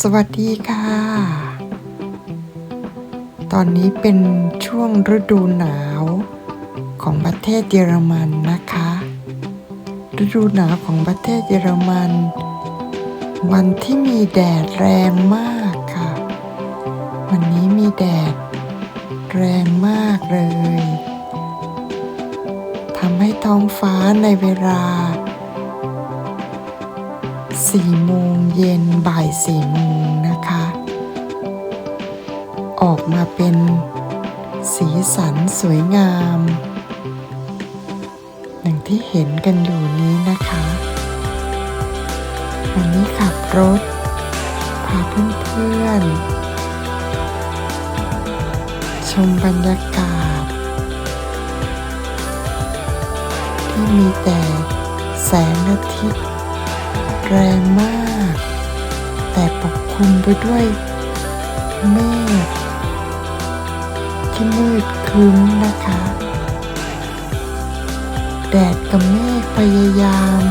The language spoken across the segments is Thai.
สวัสดีค่ะ ตอนนี้เป็นช่วงฤดูหนาวของประเทศเยอรมันนะคะ ฤดูหนาวของประเทศเยอรมัน วันที่มีแดดแรงมากค่ะ วันนี้มีแดดแรงมากเลยทำให้ท้องฟ้าในเวลา 4โมงเย็นบ่าย4โมงนะคะ ออกมาเป็นสีสันสวยงามอย่างที่เห็นกันอยู่นี้นะคะ วันนี้ขับรถ พาเพื่อนๆ ชมบรรยากาศ ที่มีแต่แสงอาทิตย์ แรงมาก แต่ปกคลุมไปด้วยเมฆที่มืดครึ้มนะคะ แดดกับเมฆพยายาม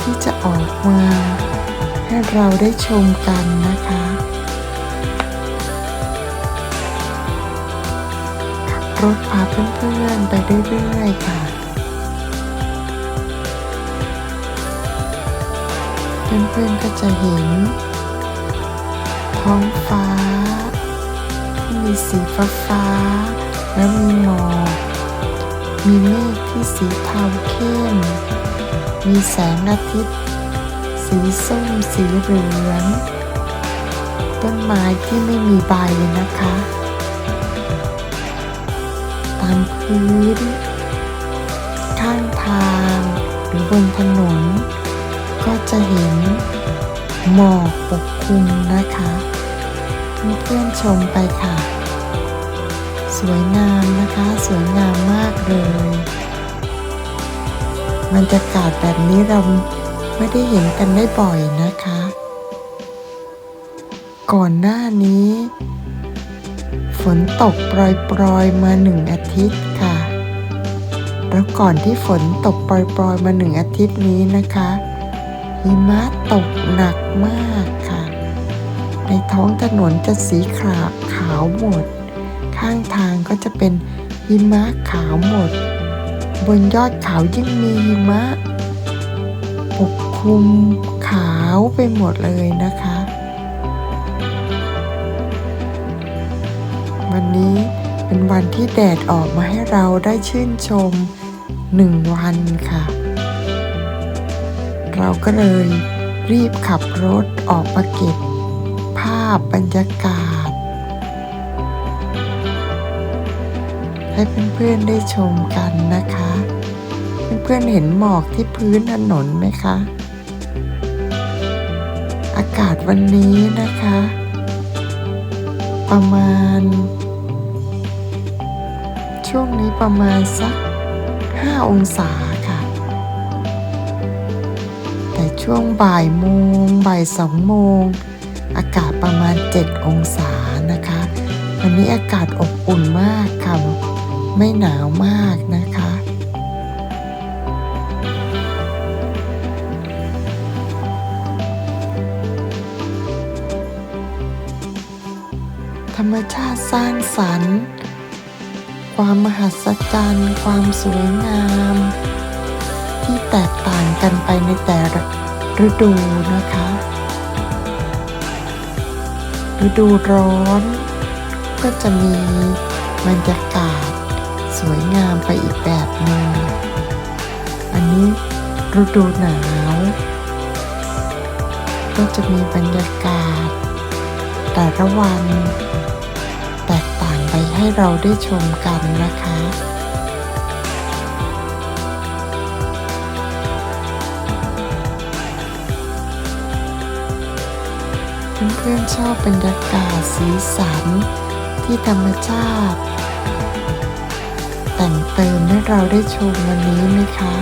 ที่จะออกมา ให้เราได้ชมกันนะคะรถพาเพื่อนๆไปเรื่อยๆค่ะ พื่อนๆก็จะเห็น ท้องฟ้า มีสีฟ้าฟ้า แล้วมีหมอกมีเมฆที่สีเทาเข้ม มีแสงอาทิตย์ สีส้มสีเหลือง ต้นไม้ที่ไม่มีใบนะคะ ตามพื้น ข้างทางหรือบนถนน ก็จะเห็นหมอกปกคลุมนะคะเพื่อนชมไปค่ะ สวยงามนะคะ สวยงามมากเลยบรรยากาศแบบนี้เราไม่ได้เห็นกันได้บ่อยนะคะ ก่อนหน้านี้ ฝนตกโปรยๆมาหนึ่งอาทิตย์ค่ะ แล้วก่อนที่ฝนตกโปรยๆมาหนึ่งอาทิตย์นี้นะคะ หิมะตกหนักมากค่ะ ในท้องถนนจะสีขาวขาวหมด ข้างทางก็จะเป็นหิมะขาวหมด บนยอดเขายิ่งมีหิมะปกคลุมขาวไปหมดเลยนะคะ วันนี้เป็นวันที่แดดออกมาให้เราได้ชื่นชมหนึ่งวันค่ะ เราก็เลยรีบขับรถออกมาเก็บ ภาพบรรยากาศ ให้เพื่อนๆได้ชมกันนะคะ เพื่อนๆเห็นหมอกที่พื้นถนนไหมคะ อากาศวันนี้นะคะ ประมาณ ช่วงนี้ประมาณสัก 5 องศา ช่วงบ่ายโมงบ่ายสองโมง อากาศประมาณ 7 องศานะคะ วันนี้อากาศอบอุ่นมากค่ะ ไม่หนาวมากนะคะธรรมชาติสร้างสรรค์ ความมหัศจรรย์ ความสวยงาม ที่แตกต่างกันไปในแต่ละฤดูนะคะ ฤดูร้อนก็จะมีบรรยากาศสวยงามไปอีกแบบหนึ่งอันนี้ฤดูหนาว ก็จะมีบรรยากาศ แต่ละวัน แตกต่างไปให้เราได้ชมกันนะคะ เพื่อนๆชอบบรรยากาศสีสัน ที่ธรรมชาติ แต่งเติมให้เราได้ชมวันนี้ไหมคะ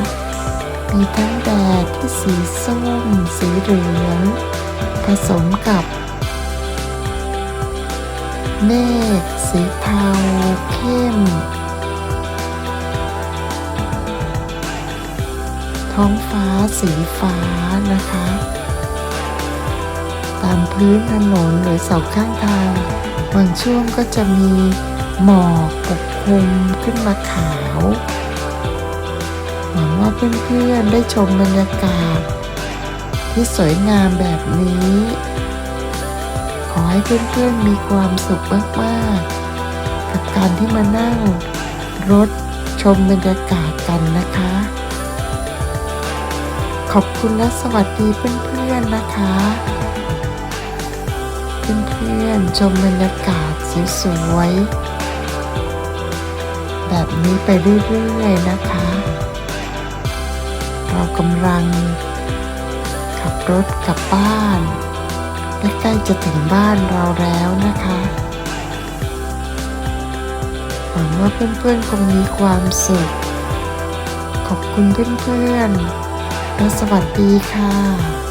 มีทั้งแดดที่สีส้ม สีเหลือง ผสมกับ เมฆสีเทาเข้ม ท้องฟ้าสีฟ้านะคะ ตามพื้นถนนหรือเสาข้างทางบางช่วงก็จะมีหมอกปกคลุมขึ้นมาขาวหวังว่าเพื่อนๆได้ชมบรรยากาศ ที่สวยงามแบบนี้ ขอให้เพื่อนๆมีความสุขมากๆกับการที่มานั่งรถชมบรรยากาศกันนะคะ ขอบคุณและสวัสดีเพื่อนๆนะคะื่อนชมบรรยากาศสวยๆแบบนี้ไปเรื่อยๆนะคะ เรากำลัง ขับรถกลับบ้านใกล้ๆจะถึงบ้านเราแล้วนะคะหวังว่าเพื่อนๆคงมีความสุข ขอบคุณเพื่อนๆและสวัสดีค่ะ